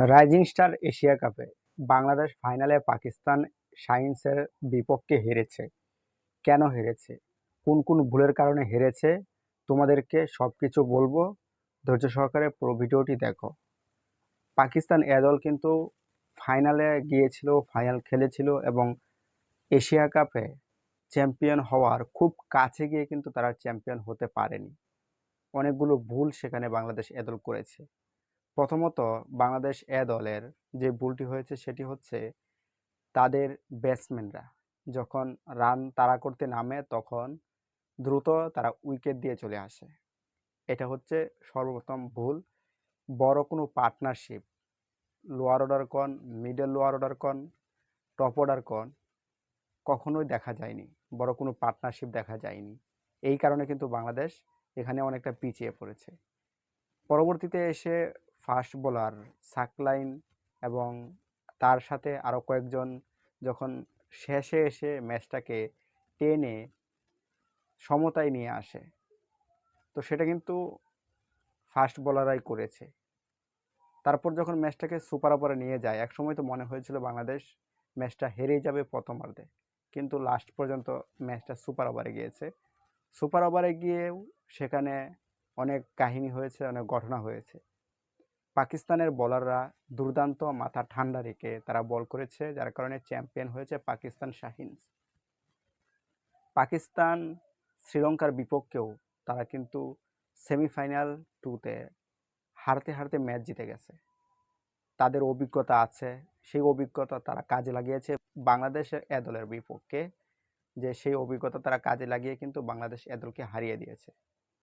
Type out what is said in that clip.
Rising star Asia কাপে বাংলাদেশ ফাইনালে পাকিস্তান সায়েন্সের বিপক্ষে হেরেছে। কেন হেরেছে? কোন কোন ভুলের কারণে হেরেছে? তোমাদেরকে সব কিছু বলব। ধৈর্য সহকারে পুরো ভিডিওটি দেখো। পাকিস্তান এ দল কিন্তু ফাইনালে গিয়েছিল ফাইনাল খেলেছিল এবং এশিয়া কাপে চ্যাম্পিয়ন হওয়ার খুব কাছে গিয়ে কিন্তু তারা চ্যাম্পিয়ন হতে পারেনি। অনেকগুলো ভুল সেখানে বাংলাদেশ এ দল করেছে। প্রথমত বাংলাদেশ এ দলের যে ভুলটি হয়েছে সেটি হচ্ছে তাদের ব্যাটসম্যানরা যখন রান তাড়া করতে নামে তখন দ্রুত তারা উইকেট দিয়ে চলে আসে। এটা হচ্ছে সর্বপ্রথম ভুল। বড় কোনো পার্টনারশিপ লোয়ার অর্ডার কন মিডল লোয়ার অর্ডার কন টপ অর্ডার কন কখনোই দেখা যায়নি। বড় কোনো পার্টনারশিপ দেখা যায়নি। এই কারণে কিন্তু বাংলাদেশ এখানে অনেকটা পিছিয়ে পড়েছে। পরবর্তীতে এসে ফাস্ট বোলার সাকলাইন এবং তার সাথে আরও কয়েকজন যখন শেষে এসে ম্যাচটাকে টেনে সমতায় নিয়ে আসে। তো সেটা কিন্তু ফাস্ট বোলাররাই করেছে। তারপর যখন ম্যাচটাকে সুপার ওভারে নিয়ে যায়, একসময় তো মনে হয়েছিল বাংলাদেশ ম্যাচটা হেরে যাবে প্রথমার্ধে। কিন্তু লাস্ট পর্যন্ত ম্যাচটা সুপার ওভারে গিয়েছে। সুপার ওভারে গিয়েও সেখানে অনেক কাহিনী হয়েছে, অনেক ঘটনা হয়েছে। পাকিস্তানের বলাররা দুর্দান্ত মাথা ঠান্ডা রেখে তারা বল করেছে, যার কারণে চ্যাম্পিয়ন হয়েছে পাকিস্তান শাহিনস। পাকিস্তান শ্রীলঙ্কার বিপক্ষেও তারা কিন্তু সেমিফাইনাল টুতে হারতে হারতে ম্যাচ জিতে গেছে। তাদের অভিজ্ঞতা আছে, সেই অভিজ্ঞতা তারা কাজে লাগিয়েছে বাংলাদেশের এ দলের বিপক্ষে, যে সেই অভিজ্ঞতা তারা কাজে লাগিয়ে কিন্তু বাংলাদেশ এ দলকে হারিয়ে দিয়েছে।